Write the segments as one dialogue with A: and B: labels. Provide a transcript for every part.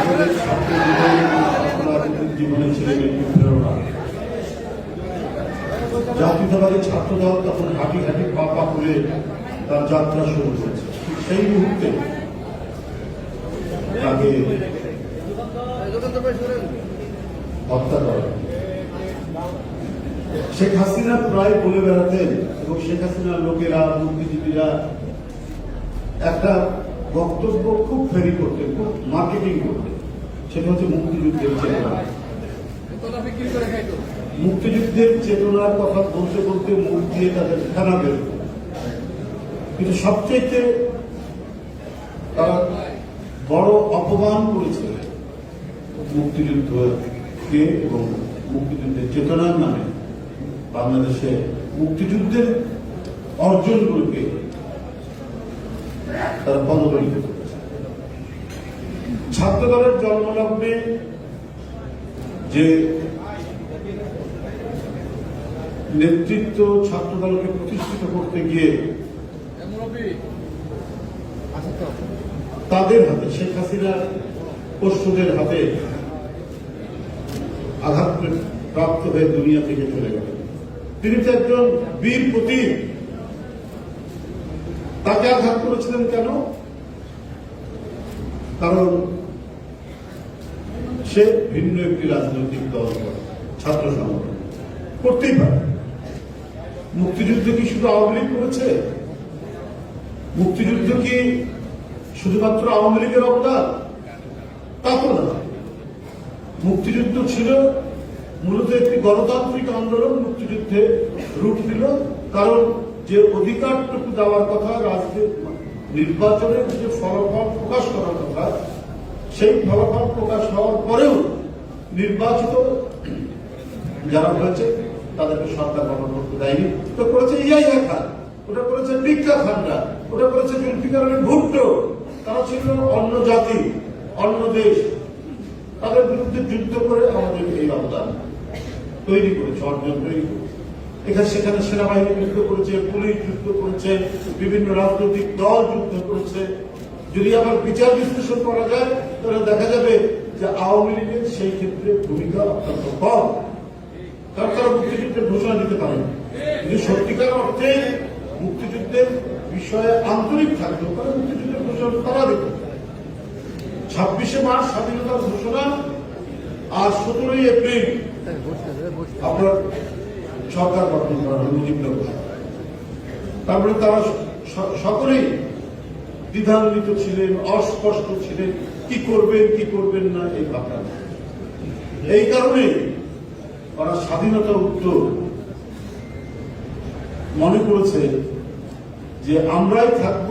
A: আমাদের ছাত্র জীবন ছাত্রদল তখন হাঁটি হাঁটি পা পা করে তার যাত্রা শুরু করেছে সেই মুহূর্তে তাকে হত্যা করা। শেখ হাসিনা প্রায় বলে বেড়াতেন এবং শেখ হাসিনার লোকেরা বুদ্ধিজীবীরা একটা বক্তব্য খুব ফেরি করতেন, খুব মার্কেটিং করতেন। সেটা হচ্ছে মুক্তিযুদ্ধের চেতনা। মুক্তিযুদ্ধের চেতনার কথা বলতে বলতে মুখ দিয়ে তাদের ফেনা বের কিন্তু সবচেয়ে তারা বড় অপমান করেছে মুক্তিযুদ্ধকে এবং মুক্তিযুদ্ধের চেতনার নামে। বাংলাদেশে মুক্তিযুদ্ধের অর্জনগুলোকে তারা পদদলিত করেছে। ছাত্রদলের জন্মলগ্নে যে নেতৃত্ব ছাত্রদলকে প্রতিষ্ঠিত করতে গিয়ে তাদের হাতে, শেখ হাসিনা পশুদের হাতে আঘাত প্রাপ্ত হয়ে দুনিয়া থেকে চলে গেলেন তিনি তো একজন বীর প্রতীক তাকে আঘাত করেছিলেন কেন? কারণ সে ভিন্ন একটি রাজনৈতিক দল ছাত্র সংগঠন। করতেই পারে। মুক্তিযুদ্ধ কি শুধু আওয়ামী লীগ করেছে? মুক্তিযুদ্ধ কি শুধুমাত্র আওয়ামী লীগের অবদান? তা তো না। মুক্তিযুদ্ধ ছিল মূলত একটি গণতান্ত্রিক আন্দোলন, মুক্তিযুদ্ধে রূপ দিল কারণ যে অধিকারটুকু দেওয়ার কথা রাজনীতি নির্বাচনের যে ফলাফল প্রকাশ করার কথা, সেই ফলাফল প্রকাশ হওয়ার পরেও নির্বাচিত যারা হয়েছে তাদেরকে সরকার গঠন করতে দেয়নি। তো করেছে ইয়াইয়া খান ওটা করেছে ভিক্ষা খানরা ওটা করেছে জুলফিকার আলী ভুট্টো। তারা ছিল অন্য জাতি, অন্য দেশ। তাদের বিরুদ্ধে যুদ্ধ করে আমাদের এই অবদান তৈরি করেছে, অর্জন তৈরি করেছে। এখানে সেখানে সেনাবাহিনী যুদ্ধ করেছে, পুলিশ যুদ্ধ করেছে, বিভিন্ন রাজনৈতিক দল যুদ্ধ করেছে। যদি আবার বিচার বিশ্লেষণ করা যায়, তাহলে দেখা যাবে যে আওয়ামী লীগের সেই ক্ষেত্রে ভূমিকা অত্যন্ত কম। কারণ তারা মুক্তিযুদ্ধের ঘোষণা দিতে পারেনি। যদি সত্যিকার অর্থে মুক্তিযুদ্ধের বিষয়ে আন্তরিক থাকতো, তাহলে মুক্তিযুদ্ধের ঘোষণা তারা দিত। ছাব্বিশে মার্চ স্বাধীনতার ঘোষণা আর সতেরোই এপ্রিল আপনার সরকার গঠন করা তারপরে তারা সকলেই দ্বিধান্বিত ছিলেন, অস্পষ্ট ছিলেন, কি করবেন কি করবেন না, এই ভাবনা এই কারণে ওরা স্বাধীনতা উত্তর মনে করেছে যে আমরাই থাকব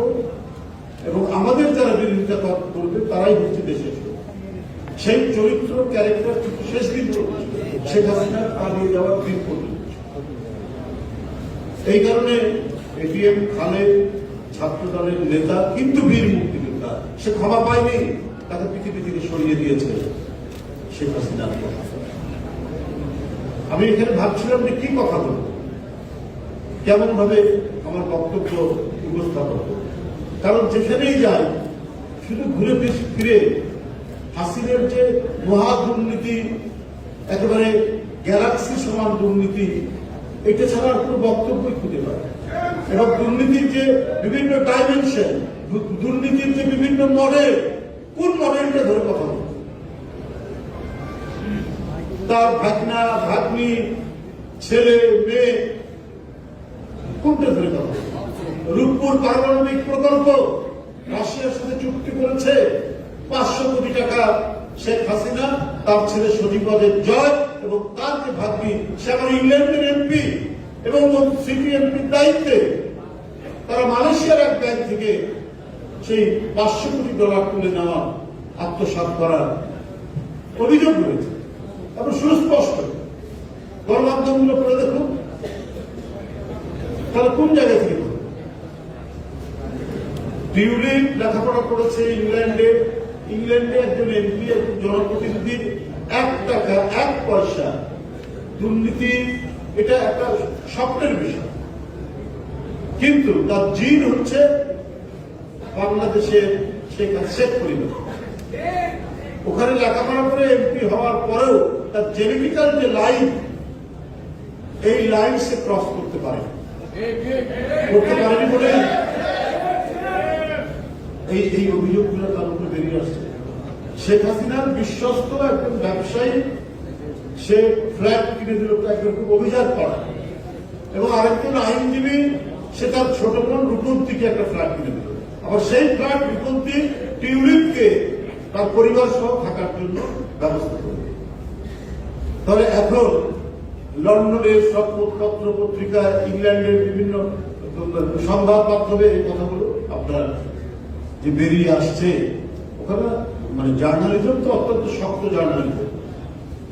A: এবং আমাদের যারা বিরোধিতা করবে তারাই হচ্ছে দেশের সেই চরিত্র ক্যারেক্টার শেষ দিন শেখ হাসিনা এই কারণে এটিএম ছাত্র দলের নেতা, কিন্তু বীর মুক্তিযোদ্ধা, সে ক্ষমা পায়নি, তাকে পৃথিবী থেকে সরিয়ে দিয়েছে শেখ আমি এখানে ভাবছিলাম যে কি কথা বলব? কেমন ভাবে আমার বক্তব্য উপস্থাপন। কারণ যেখানেই যাই, শুধু ঘুরে ফিরে হাসিনের যে মহা দুর্নীতি একেবারে গ্যালাক্সি সমান দুর্নীতি, এটা ছাড়া কোনো বক্তব্যই খুঁজে পায় এবং দুর্নীতির যে বিভিন্ন ডাইমেনশন দুর্নীতির যে বিভিন্ন মডেল কোন মডেলটা ধরে কথা বলব? তার ভাগনা, ভাগ্নি, ছেলে, মেয়ে, কোনটা ধরে কথা রূপপুর পারমাণবিক প্রকল্প, রাশিয়ার সাথে চুক্তি করেছে পাঁচশো কোটি টাকা শেখ হাসিনা তার ছেলে সজীবদের জয় এবং তার যে ভাগ্নি সে আমার ইংল্যান্ডের এমপি এবং সিটি এমপির দায়িত্বে তারা মালয়েশিয়ার এক ব্যাংক থেকে সেই পাঁচশো কোটি ডলার তুলে নেওয়া আত্মসাৎ করার অভিযোগ রয়েছে। এবং সুস্পষ্ট। গণমাধ্যমগুলো করে দেখুন। তারা কোন জায়গা থেকে? টিউলিপ লেখাপড়া করেছে ইংল্যান্ডে। ইংল্যান্ডে একজন এমপি, একজন জনপ্রতিনিধির এক টাকা, এক পয়সা দুর্নীতি, এটা একটা স্বপ্নের বিষয়। কিন্তু তার জিন হচ্ছে বাংলাদেশের শেখ শেখ পরিবার। ওখানে লেখাপড়া করে এমপি হওয়ার পরেও তার জেনেটিক্যাল যে লাইন, এই লাইন সে ক্রস করতে পারে করতে পারেনি বলে এই এই অভিযোগগুলো তার উপরে বেরিয়ে আসছে। শেখ হাসিনার বিশ্বস্ত একজন ব্যবসায়ী, সে ফ্ল্যাট কিনে দিল খুব অভিজাত করা। এবং আরেকজন আইনজীবী, সে তার ছোট বোন রূপন্তীকে একটা ফ্ল্যাট কিনে দিল। আবার সেই ফ্ল্যাট রূপন্তী টিউলিপকে তার পরিবার সহ থাকার জন্য ব্যবস্থা করবে তবে এখন লন্ডনের সব পত্র পত্রিকায় ইংল্যান্ডের বিভিন্ন সংবাদ মাধ্যমে এই কথাগুলো আপনার যে বেরিয়ে আসছে, ওখানে মানে জার্নালিজম তো অত্যন্ত শক্ত জার্নালিজম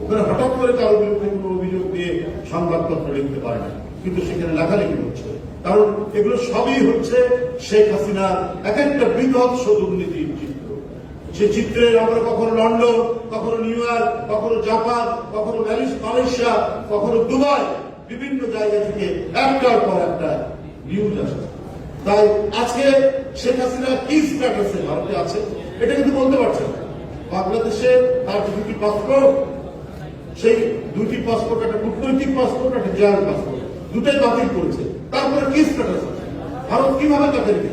A: ওখানে হঠাৎ করে কারও বিরুদ্ধে কোনো অভিযোগ দিয়ে সংবাদপত্র লিখতে পারে না। কিন্তু সেখানে লেখালেখি হচ্ছে। কারণ এগুলো সবই হচ্ছে শেখ হাসিনার এক একটা বৃহৎ দুর্নীতির চিত্র। সে চিত্রে আমরা কখনো লন্ডন, কখনো নিউ ইয়র্ক, কখনো জাপান, কখনো মালয়েশিয়া, কখনো দুবাই, বিভিন্ন জায়গা থেকে একটার পর একটা নিউজ আসে তাই আজকে শেখ হাসিনা কি স্ট্যাটাসে ভারতে আছে, এটা কিন্তু বলতে পারছে না। বাংলাদেশে তার দুটি পাসপোর্ট সেই দুটি পাসপোর্ট একটা কূটনৈতিক পাসপোর্ট একটা জেনারেল পাসপোর্ট দুটাই বাতিল করেছে। তারপরে কি স্ট্যাটাস আছে? ভারত কীভাবে রেখেছে?